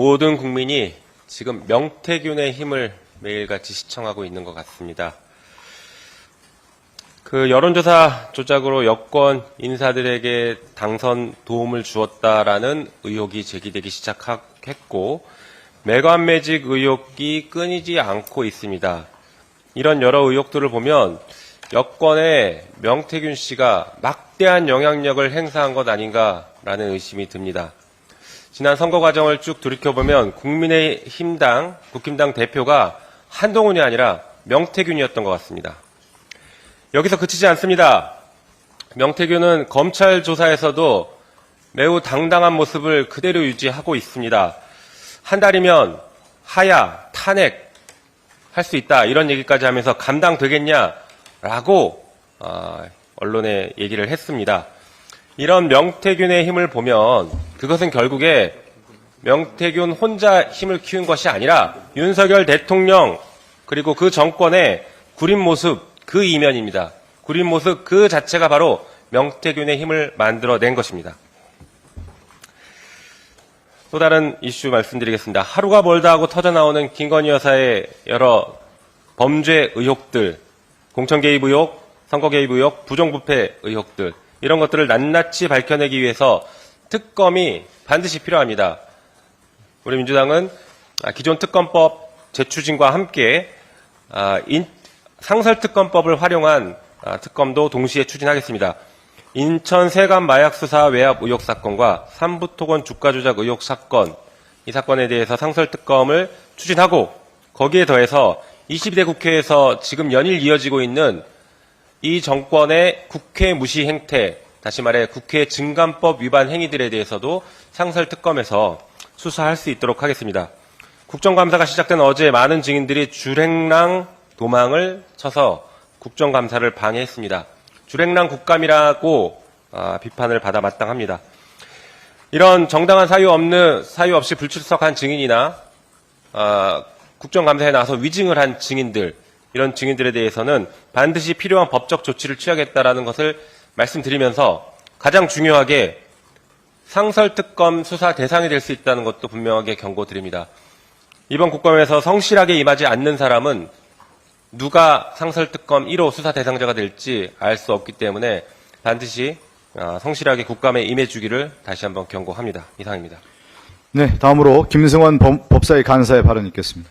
모든 국민이 지금 명태균의 힘을 매일같이 시청하고 있는 것 같습니다. 그 여론조사 조작으로 여권 인사들에게 당선 도움을 주었다라는 의혹이 제기되기 시작했고 매관 매직 의혹이 끊이지 않고 있습니다. 이런 여러 의혹들을 보면 여권에 명태균 씨가 막대한 영향력을 행사한 것 아닌가라는 의심이 듭니다. 지난 선거 과정을 쭉 돌이켜보면 국민의힘당, 국힘당 대표가 한동훈이 아니라 명태균이었던 것 같습니다. 여기서 그치지 않습니다. 명태균은 검찰 조사에서도 매우 당당한 모습을 그대로 유지하고 있습니다. 한 달이면 하야, 탄핵 할 수 있다 이런 얘기까지 하면서 감당되겠냐라고 어, 언론에 얘기를 했습니다. 이런 명태균의 힘을 보면 그것은 결국에 명태균 혼자 힘을 키운 것이 아니라 윤석열 대통령 그리고 그 정권의 구린 모습 그 이면입니다. 구린 모습 그 자체가 바로 명태균의 힘을 만들어낸 것입니다. 또 다른 이슈 말씀드리겠습니다. 하루가 멀다 하고 터져나오는 김건희 여사의 여러 범죄 의혹들, 공천 개입 의혹, 선거 개입 의혹, 부정부패 의혹들 이런 것들을 낱낱이 밝혀내기 위해서 특검이 반드시 필요합니다. 우리 민주당은 아, 기존 특검법 재추진과 함께 아, 인- 상설특검법을 활용한 아, 특검도 동시에 추진하겠습니다. 인천 세관 마약 수사 외압 의혹 사건과 삼부토건 주가 조작 의혹 사건 이 사건에 대해서 상설특검을 추진하고 거기에 더해서 22대 국회에서 지금 연일 이어지고 있는 이 정권의 국회 무시 행태, 다시 말해 국회 증감법 위반 행위들에 대해서도 상설특검에서 수사할 수 있도록 하겠습니다. 국정감사가 시작된 어제 많은 증인들이 주랭랑 도망을 쳐서 국정감사를 방해했습니다. 주랭랑 국감이라고 아, 비판을 받아 마땅합니다. 이런 정당한 사유 없는 사유 없이 불출석한 증인이나 아, 국정감사에 나서 위증을 한 증인들 이런 증인들에 대해서는 반드시 필요한 법적 조치를 취하겠다라는 것을 말씀드리면서 가장 중요하게 상설특검 수사 대상이 될 수 있다는 것도 분명하게 경고드립니다. 이번 국감에서 성실하게 임하지 않는 사람은 누가 상설특검 1호 수사 대상자가 될지 알 수 없기 때문에 반드시 아, 성실하게 국감에 임해주기를 다시 한번 경고합니다. 이상입니다. 네, 다음으로 김승원 법- 법사위 간사의 발언 있겠습니다.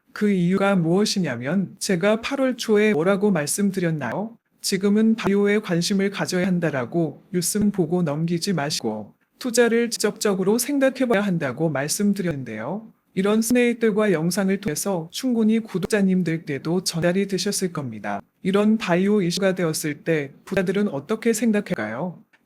그 이유가 무엇이냐면 제가 8월 초에 뭐라고 말씀드렸나요? 지금은 바이오에 관심을 가져야 한다라고 뉴스는 보고 넘기지 마시고 투자를 지적적으로 생각해봐야 한다고 말씀드렸는데요. 이런 스네이들과 영상을 통해서 충분히 구독자님들께도 전달이 되셨을 겁니다. 이런 바이오 이슈가 되었을 때 부자들은 어떻게 생각할까요?